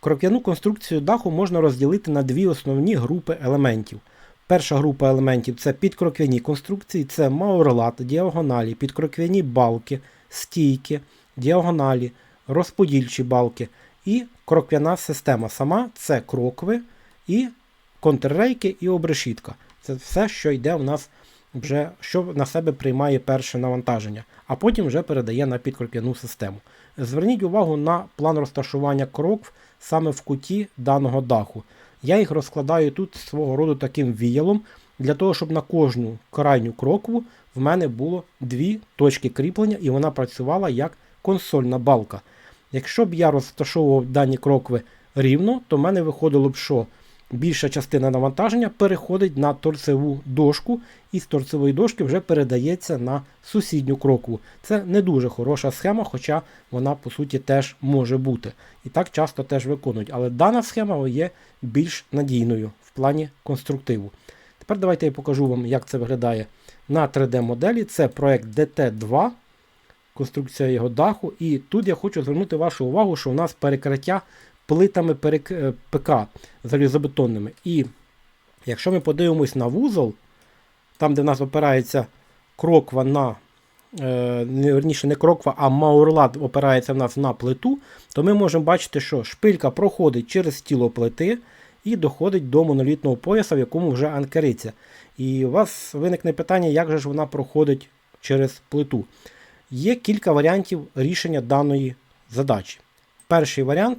Крок'яну конструкцію даху можна розділити на дві основні групи елементів. Перша група елементів це підкроквяні конструкції, це маурлат, діагоналі, підкроквяні балки, стійки, діагоналі, розподільчі балки і кроквяна система. Сама це крокви і контррейки і обрешітка. Це все, що йде в нас вже, що на себе приймає перше навантаження, а потім вже передає на підкроквяну систему. Зверніть увагу на план розташування крокв саме в куті даного даху. Я їх розкладаю тут свого роду таким віялом, для того, щоб на кожну крайню крокву в мене було дві точки кріплення, і вона працювала як консольна балка. Якщо б я розташовував дані крокви рівно, то в мене виходило б, що більша частина навантаження переходить на торцеву дошку, і з торцевої дошки вже передається на сусідню крокву. Це не дуже хороша схема, хоча вона по суті теж може бути. І так часто теж виконують. Але дана схема є більш надійною в плані конструктиву. Тепер давайте я покажу вам, як це виглядає на 3D-моделі. Це проект DT2, конструкція його даху. І тут я хочу звернути вашу увагу, що у нас перекриття плитами перек... е, ПК залізобетонними. І якщо ми подивимось на вузол, там, де в нас опирається кроква на. е, Верніше, не кроква, а маурлат опирається в нас на плиту, то ми можемо бачити, що шпилька проходить через тіло плити і доходить до монолітного пояса, в якому вже анкериться. І у вас виникне питання, як же ж вона проходить через плиту. Є кілька варіантів рішення даної задачі. Перший варіант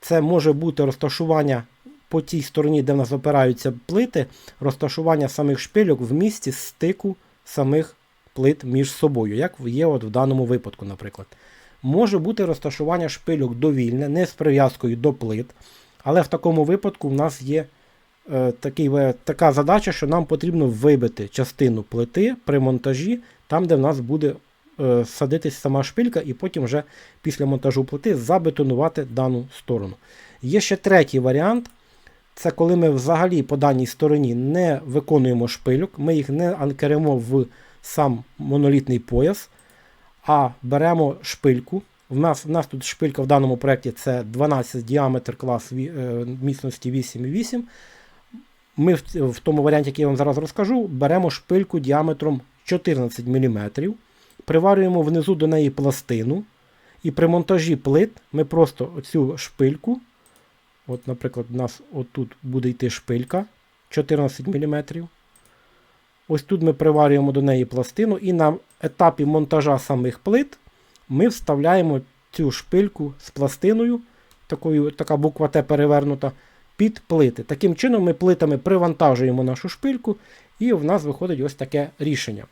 це може бути розташування по тій стороні, де в нас опираються плити, розташування самих шпильок в місці стику самих плит між собою, як є от в даному випадку, наприклад. Може бути розташування шпильок довільне, не з прив'язкою до плит, але в такому випадку в нас є е, такий, така задача, що нам потрібно вибити частину плити при монтажі, там, де в нас буде садитись сама шпилька, і потім вже після монтажу плити забетонувати дану сторону. Є ще третій варіант. Це коли ми взагалі по даній стороні не виконуємо шпильок, ми їх не анкеримо в сам монолітний пояс, а беремо шпильку. В нас, в нас тут шпилька в даному проєкті це 12 діаметр клас е, міцності 8,8. Ми в, в тому варіанті, який я вам зараз розкажу, беремо шпильку діаметром 14 мм, приварюємо внизу до неї пластину. І при монтажі плит ми просто оцю шпильку, от, наприклад, у нас отут буде йти шпилька 14 мм. Ось тут ми приварюємо до неї пластину, і на етапі монтажа самих плит ми вставляємо цю шпильку з пластиною, такою, така буква Т перевернута, під плити. Таким чином ми плитами привантажуємо нашу шпильку, і в нас виходить ось таке рішення.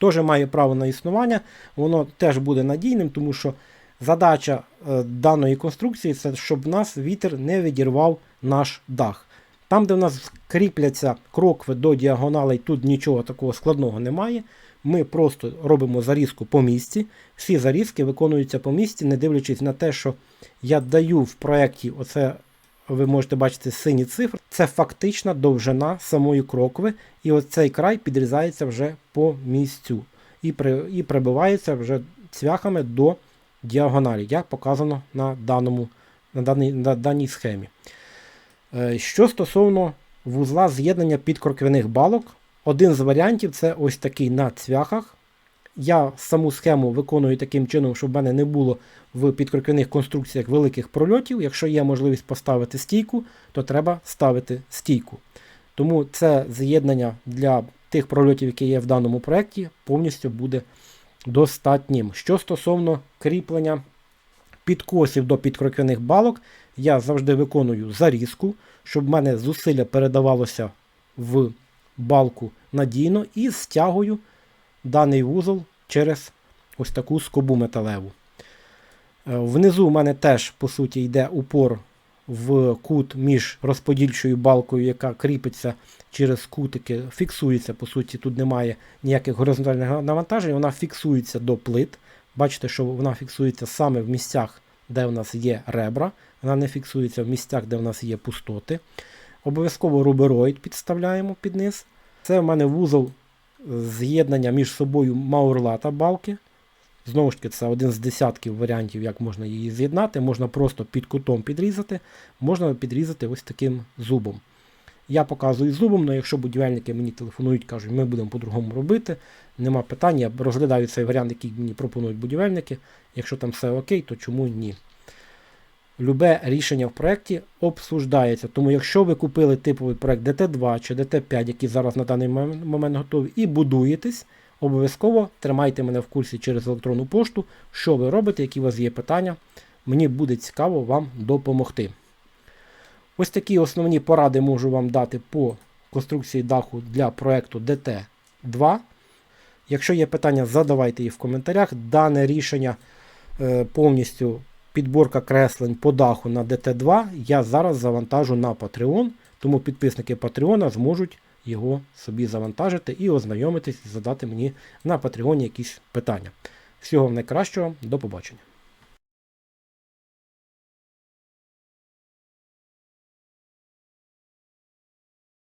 Теж має право на існування, воно теж буде надійним, тому що задача е, даної конструкції це щоб нас вітер не відірвав наш дах. Там, де в нас кріпляться крокви до діагоналей, тут нічого такого складного немає. Ми просто робимо зарізку по місці. Всі зарізки виконуються по місці, не дивлячись на те, що я даю в проєкті, оце ви можете бачити сині цифри, це фактична довжина самої крокви, і оцей край підрізається вже по місцю і, при, і прибивається вже цвяхами до діагоналі, як показано на, даному, на, даній, на даній схемі. Е, Що стосовно вузла з'єднання підкроквяних балок, один з варіантів це ось такий на цвяхах. Я саму схему виконую таким чином, щоб в мене не було в підкроквяних конструкціях великих прольотів. Якщо є можливість поставити стійку, то треба ставити стійку. Тому це з'єднання для тих прольотів, які є в даному проєкті, повністю буде достатнім. Що стосовно кріплення підкосів до підкроквяних балок, я завжди виконую зарізку, щоб в мене зусилля передавалося в балку надійно і стягую даний вузол через ось таку скобу металеву. Е, Внизу в мене теж, по суті, йде упор в кут між розподільчою балкою, яка кріпиться через кутики, фіксується, по суті, тут немає ніяких горизонтальних навантажень, вона фіксується до плит. Бачите, що вона фіксується саме в місцях, де в нас є ребра, вона не фіксується в місцях, де в нас є пустоти. Обов'язково рубероїд підставляємо під низ. Це в мене вузол з'єднання між собою маурлата балки. Знову ж таки, це один з десятків варіантів, як можна її з'єднати. Можна просто під кутом підрізати, можна підрізати ось таким зубом. Я показую зубом, але якщо будівельники мені телефонують, кажуть, ми будемо по-другому робити, нема питань, я розглядаю цей варіант, який мені пропонують будівельники. Якщо там все окей, то чому ні? Любе рішення в проєкті обсуждається. Тому якщо ви купили типовий проєкт DT2 чи DT5, який зараз на даний момент готові, і будуєтесь, обов'язково тримайте мене в курсі через електронну пошту, що ви робите, які у вас є питання. Мені буде цікаво вам допомогти. Ось такі основні поради можу вам дати по конструкції даху для проєкту DT2. Якщо є питання, задавайте їх в коментарях. Дане рішення е, повністю підборка креслень по даху на DT2 я зараз завантажу на Patreon, тому підписники Patreon зможуть його собі завантажити і ознайомитись, задати мені на Patreon якісь питання. Всього найкращого, до побачення.